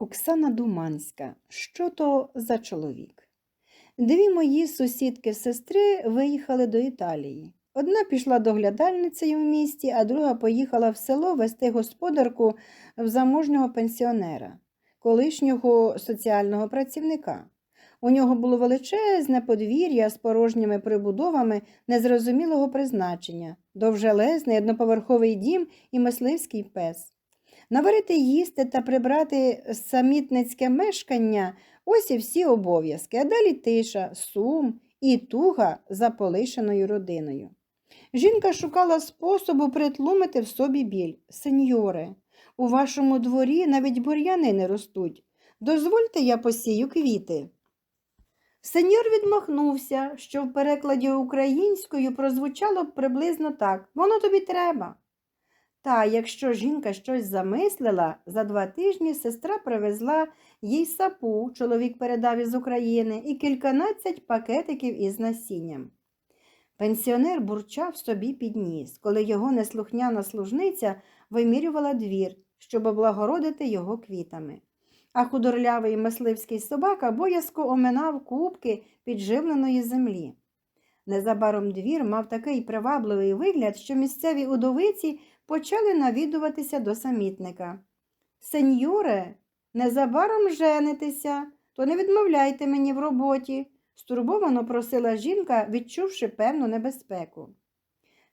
Оксана Думанська. Що то за чоловік? Дві мої сусідки-сестри виїхали до Італії. Одна пішла доглядальницею в місті, а друга поїхала в село вести господарку в заможнього пенсіонера, колишнього соціального працівника. У нього було величезне подвір'я з порожніми прибудовами незрозумілого призначення, довжелезний одноповерховий дім і мисливський пес. Наварити їсти та прибрати самітницьке мешкання ось і всі обов'язки, а далі тиша, сум і туга за полишеною родиною. Жінка шукала способу притлумити в собі біль. Сеньоре, у вашому дворі навіть бур'яни не ростуть. Дозвольте, я посію квіти. Сеньор відмахнувся, що в перекладі українською прозвучало приблизно так воно тобі треба. Та якщо жінка щось замислила, за два тижні сестра привезла їй сапу, чоловік передав із України, і кільканадцять пакетиків із насінням. Пенсіонер бурчав собі під ніс, коли його неслухняна служниця вимірювала двір, щоб облагородити його квітами. А худорлявий мисливський собака боязко оминав кубки підживленої землі. Незабаром двір мав такий привабливий вигляд, що місцеві удовиці почали навідуватися до самітника. Сеньоре, незабаром женитеся, то не відмовляйте мені в роботі, стурбовано просила жінка, відчувши певну небезпеку.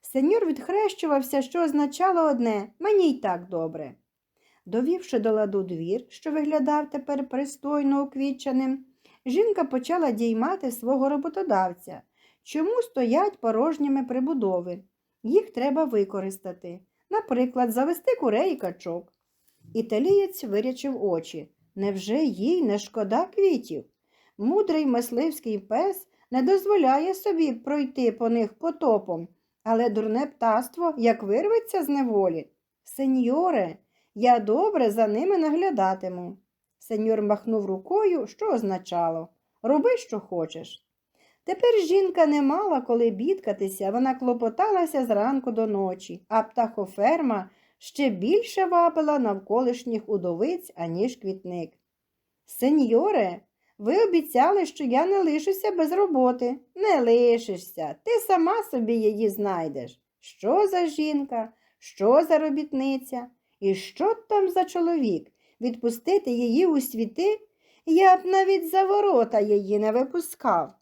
Сеньор відхрещувався, що означало одне мені й так добре. Довівши до ладу двір, що виглядав тепер пристойно уквітченим, жінка почала діймати свого роботодавця. Чому стоять порожніми прибудови? Їх треба використати. Наприклад, завести курей і качок. Італієць вирячив очі. Невже їй не шкода квітів? Мудрий мисливський пес не дозволяє собі пройти по них потопом, але дурне птаство як вирветься з неволі. Сеньоре, я добре за ними наглядатиму. Сеньор махнув рукою, що означало роби, що хочеш. Тепер жінка не мала коли бідкатися, вона клопоталася зранку до ночі, а птахоферма ще більше вабила навколишніх удовиць, аніж квітник. Сеньоре, ви обіцяли, що я не лишуся без роботи. Не лишишся, ти сама собі її знайдеш. Що за жінка, що за робітниця? І що там за чоловік? Відпустити її у світи? Я б навіть за ворота її не випускав.